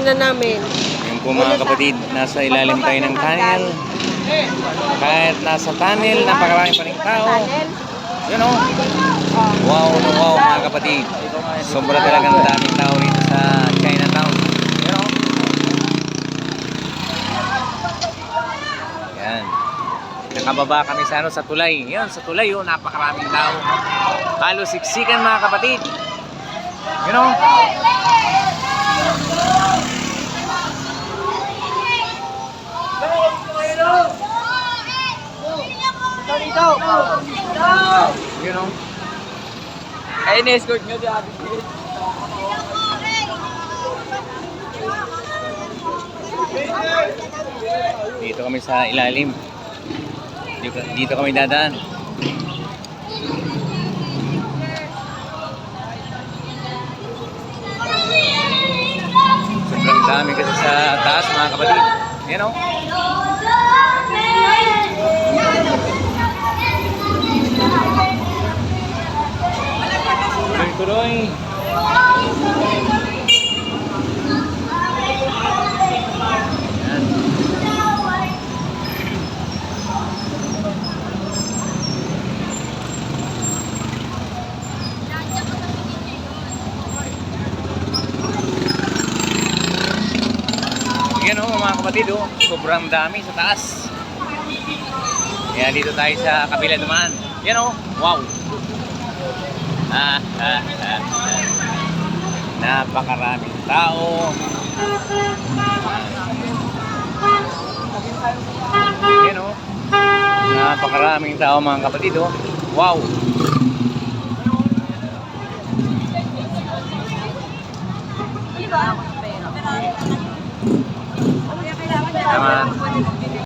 Subukan na namin. Yung po mga kapatid, nasa ilalim tayo ng tunnel. Kahit nasa tunnel, napakarami pa rin tao. Yun o. Wow, no, wow mga kapatid. Sobra talagang daming tao rito sa Chinatown. Yun o. Yan. Nakababa kami sa ano sa tulay. Yan, sa tulay oh, napakaraming tao. Halos siksikan mga kapatid. You know? You know? Ay, in-escort nyo dyan. Dito kami sa ilalim. Dito, kami dadaan. Sobrang dami kasi sa taas mga kapatid. Yan o. Tuloy-tuloy. Yan. O mga kapatid o, sobrang dami sa taas. Kaya dito tayo sa kabila dumaan. Yan o, wow. Ah, ah, ah, ah. Napakaraming tao. Yan o. Napakaraming tao mga kapatid o. Wow. Naman.